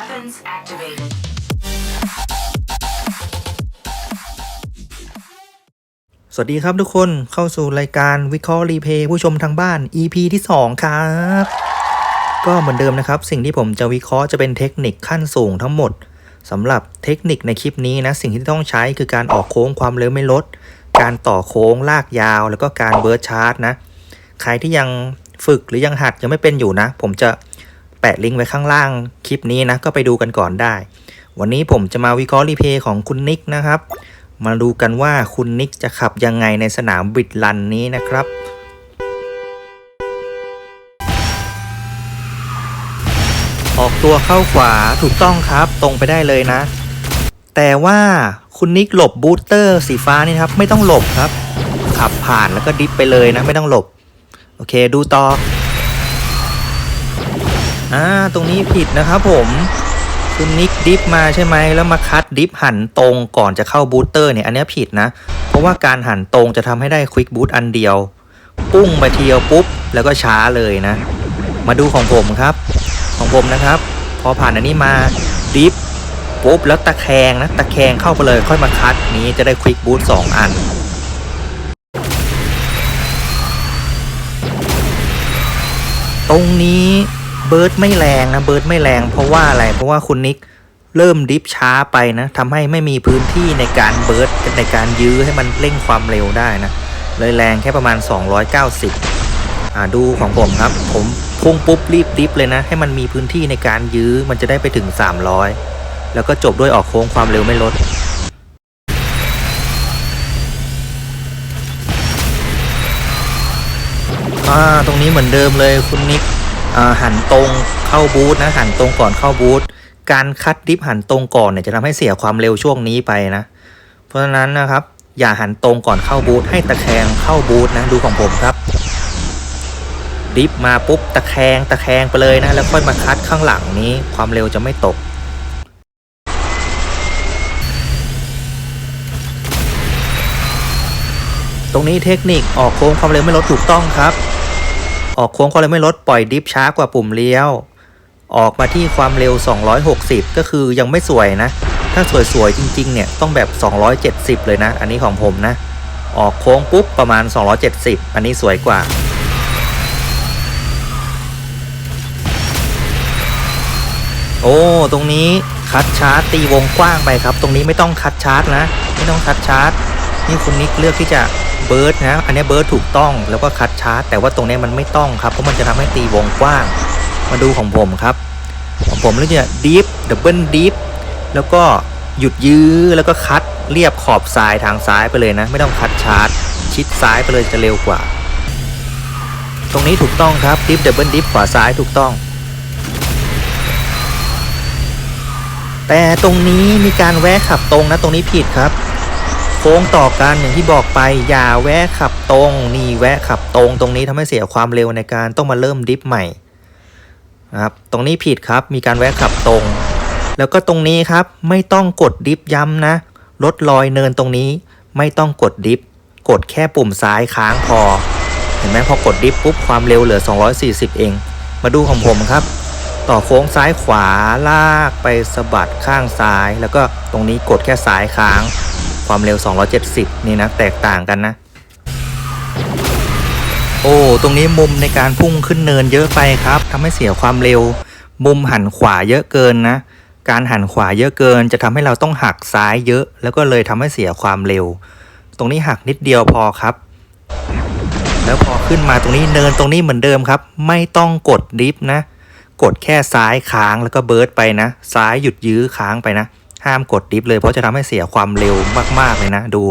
Weapons activated. สวัสดีครับทุกคนเข้าสู่รายการวิเคราะห์รีเพย์ผู้ชมทางบ้าน EP ที่ 2 ครับ ก็เหมือนเดิมนะครับ สิ่งที่ผมจะวิเคราะห์จะเป็นเทคนิคขั้นสูงทั้งหมดสำหรับเทคนิคในคลิปนี้นะ สิ่งที่ต้องใช้คือการออกโค้งความเร็วไม่ลด การต่อโค้งลากยาว แล้วก็การเบิร์ชาร์จนะ ใครที่ยังฝึกหรือยังหัดยังไม่เป็นอยู่นะ ผมจะ แปะลิงก์ไว้ข้างล่างคลิปนี้นะก็ไปดูกันก่อนได้ วันนี้ผมจะมาวิเคราะห์รีเพย์ของคุณนิกนะครับ มาดูกันว่าคุณนิกจะขับยังไงในสนามบิดลันนี้นะครับออกตัวเข้าขวาถูกต้องครับตรงไปได้เลยนะ แต่ว่าคุณนิกหลบบูสเตอร์สีฟ้านี่ครับ ไม่ต้องหลบครับ ขับผ่านแล้วก็ดิฟไปเลยนะ ไม่ต้องหลบ โอเคดูต่อ อ่าตรงนี้ผิดนะครับผมคุณนิกดิฟมาใช่ไหมแล้วมาคัดดิฟหันตรงก่อนจะเข้าบูสเตอร์เนี่ยอันนี้ผิดนะ เพราะว่าการหันตรงจะทำให้ได้ควิกบูสอันเดียวปุ้งไปเทียวปุ๊บ แล้วก็ช้าเลยนะ มาดูของผมครับ ของผมนะครับ พอผ่านอันนี้มาดิฟปุ๊บแล้วตะแคงนะตะแคงเข้าไปเลยค่อยมาคัดนี้จะได้ควิกบูสสองอันตรงนี้ เบิร์ดไม่แรงนะเบิร์ดไม่แรงเพราะว่าอะไรเพราะว่าคุณนิกเริ่มดิฟช้าไปนะทำให้ไม่มีพื้นที่ในการเบิร์ดในการยื้อให้มันเร่งความเร็วได้นะเลยแรงแค่ประมาณ 290อ่าดูของผมครับ ผมพุ่งปุ๊บรีบดิฟเลยนะ ให้มันมีพื้นที่ในการยื้อมันจะได้ไปถึง 300 แล้วก็จบด้วยออกโค้งความเร็วไม่ลดอ่าตรงนี้เหมือนเดิมเลยคุณนิก หันตรงเข้าบูธนะหันตรงก่อนเข้าบูธการคัดดิฟหันตรงก่อนเนี่ยจะทำให้เสียความเร็วช่วงนี้ไปนะ เพราะฉะนั้นนะครับ อย่าหันตรงก่อนเข้าบูธให้ตะแคงเข้าบูธนะดูของผมครับ ดิฟมาปุ๊บตะแคงตะแคงไปเลยนะ แล้วค่อยมาคัดข้างหลังนี้ความเร็วจะไม่ตกตรงนี้เทคนิคออกโค้งความเร็วไม่ลดถูกต้องครับ ออกโค้งความเร็วไม่ลดปล่อยดิฟช้ากว่าปุ่มเลี้ยว ออกมาที่ความเร็ว 260 ก็คือยังไม่สวยนะ ถ้าสวยๆจริงๆเนี่ยต้องแบบ 270 เลยนะ อันนี้ของผมนะ ออกโค้งปุ๊บประมาณ 270 อันนี้สวยกว่าโอ้ ตรงนี้คัดชาร์จตีวงกว้างไปครับ ตรงนี้ไม่ต้องคัดชาร์จนะ ไม่ต้องคัดชาร์จนี่คุณนิกเลือกที่จะ เบิร์ดนะ อันนี้เบิร์ดถูกต้องแล้วก็คัดชาร์จแต่ว่าตรงนี้มันไม่ต้องครับ เพราะมันจะทำให้ตีวงกว้าง มาดูของผมครับ ของผมเลือกจะดีฟดับเบิลดีฟแล้วก็หยุดยื้อแล้วก็คัดเรียบขอบซ้ายทางซ้ายไปเลยนะ ไม่ต้องคัดชาร์จ ชิดซ้ายไปเลยจะเร็วกว่า ตรงนี้ถูกต้องครับดิฟดับเบิลดิฟขวาซ้ายถูกต้อง แต่ตรงนี้มีการแวะขับตรงนะตรงนี้ผิดครับ โค้งต่อกันอย่างที่บอกไปอย่าแวะขับตรงนี่แวะขับตรงตรงนี้ทำให้เสียความเร็วในการต้องมาเริ่มดิฟใหม่นะครับตรงนี้ผิดครับมีการแวะขับตรง แล้วก็ตรงนี้ครับไม่ต้องกดดิฟย้ำนะลดลอยเนินตรงนี้ไม่ต้องกดดิฟกดแค่ปุ่มซ้ายค้างพอ เห็นไหมพอกดดิฟปุ๊บความเร็วเหลือ 240 เอง มาดูของผมครับ ต่อโค้งซ้ายขวาลากไปสะบัดข้างซ้าย แล้วก็ตรงนี้กดแค่ซ้ายค้าง ความเร็ว 270 นี่นะแตกต่างกันนะ โอ้ ตรงนี้มุมในการพุ่งขึ้นเนินเยอะไปครับทำให้เสียความเร็ว มุมหันขวาเยอะเกินนะ การหันขวาเยอะเกิน จะทำให้เราต้องหักซ้ายเยอะ แล้วก็เลยทำให้เสียความเร็ว ตรงนี้หักนิดเดียวพอครับ แล้วพอขึ้นมาตรงนี้เนินตรงนี้เหมือนเดิมครับ ไม่ต้องกดดิฟนะ กดแค่ซ้ายค้างแล้วก็เบิร์ดไปนะ ซ้ายหยุดยื้อค้างไปนะ ห้ามกดดิฟเลยเพราะจะทำให้เสียความเร็วมากๆเลยนะ ดู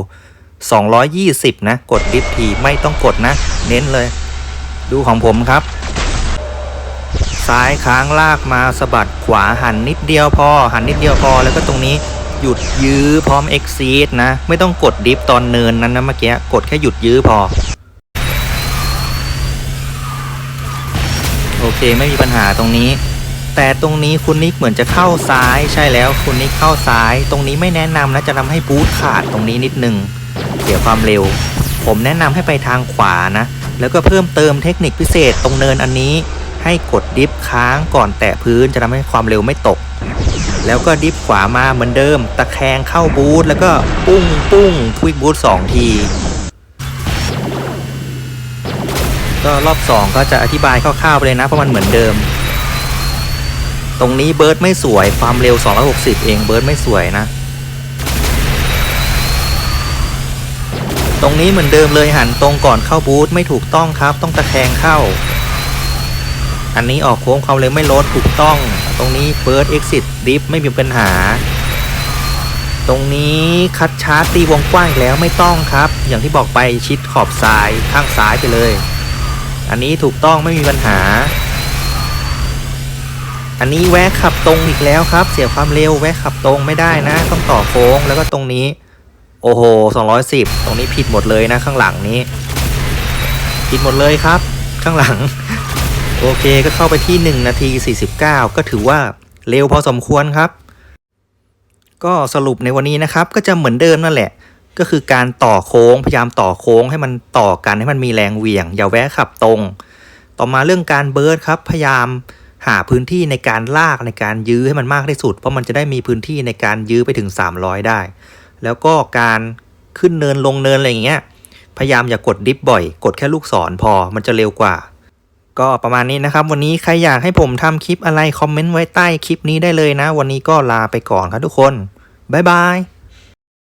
220 นะ กดดิฟทีไม่ต้องกดนะ เน้นเลย ดูของผมครับ ซ้ายค้างลากมาสะบัดขวาหันนิดเดียวพอ หันนิดเดียวพอ แล้วก็ตรงนี้หยุดยื้อพร้อม exceed นะ ไม่ต้องกดดิฟตอนเนินนั้นนะเมื่อกี้กดแค่หยุดยื้อพอ โอเคไม่มีปัญหาตรงนี้ แต่ตรงนี้คุณนิกเหมือนจะเข้าซ้ายใช่แล้วคุณนิกเข้าซ้าย ตรงนี้ไม่แนะนำนะจะทำให้บูทขาดตรงนี้นิดนึงเสียความเร็ว ผมแนะนำให้ไปทางขวานะ แล้วก็เพิ่มเติมเทคนิคพิเศษตรงเนินอันนี้ ให้กดดิฟค้างก่อนแตะพื้นจะทำให้ความเร็วไม่ตก แล้วก็ดิฟขวามาเหมือนเดิม ตะแคงเข้าบูธแล้วก็ปุ้งปุ้งทวิกบูธสองทีก็รอบ 2 ก็จะอธิบายคร่าวๆไปเลยนะเพราะมันเหมือนเดิม ตรงนี้เบิร์ดไม่สวยความเร็ว 260 เองเบิร์ดไม่สวยนะ ตรงนี้เหมือนเดิมเลยหันตรงก่อนเข้าบูธไม่ถูกต้องครับ ต้องตะแคงเข้า อันนี้ออกโค้งความเร็วไม่ลดถูกต้อง ตรงนี้เบิร์ดเอ็กซิสดิฟไม่มีปัญหา ตรงนี้คัดชาร์จตีวงกว้างอีกแล้วไม่ต้องครับ อย่างที่บอกไปชิดขอบซ้ายข้างซ้ายไปเลย อันนี้ถูกต้องไม่มีปัญหา อันนี้แวะขับตรงอีกแล้วครับ เสียความเร็วแวะขับตรงไม่ได้นะ ต้องต่อโค้งแล้วก็ตรงนี้ โอ้โห 210 ตรงนี้ผิดหมดเลยนะข้างหลังนี้ ผิดหมดเลยครับ ข้างหลัง โอเคก็เข้าไปที่ 1 นาที 49 ก็ถือว่าเร็วพอสมควรครับ ก็สรุปในวันนี้นะครับ ก็จะเหมือนเดิมนั่นแหละ ก็คือการต่อโค้งพยายามต่อโค้งให้มันต่อกันให้มันมีแรงเหวี่ยง อย่าแวะขับตรง ต่อมาเรื่องการเบิร์ดครับพยายาม หาพื้นที่ในการลากในการยื้อให้มันมากที่สุด เพราะมันจะได้มีพื้นที่ในการยื้อไปถึง 300 ได้ แล้วก็การขึ้นเนินลงเนินอะไรอย่างเงี้ยพยายามอย่ากดดิฟบ่อย กดแค่ลูกศรพอมันจะเร็วกว่า ก็ประมาณนี้นะครับ วันนี้ใครอยากให้ผมทำคลิปอะไร คอมเมนต์ไว้ใต้คลิปนี้ได้เลยนะ วันนี้ก็ลาไปก่อนครับทุกคนบ๊ายบาย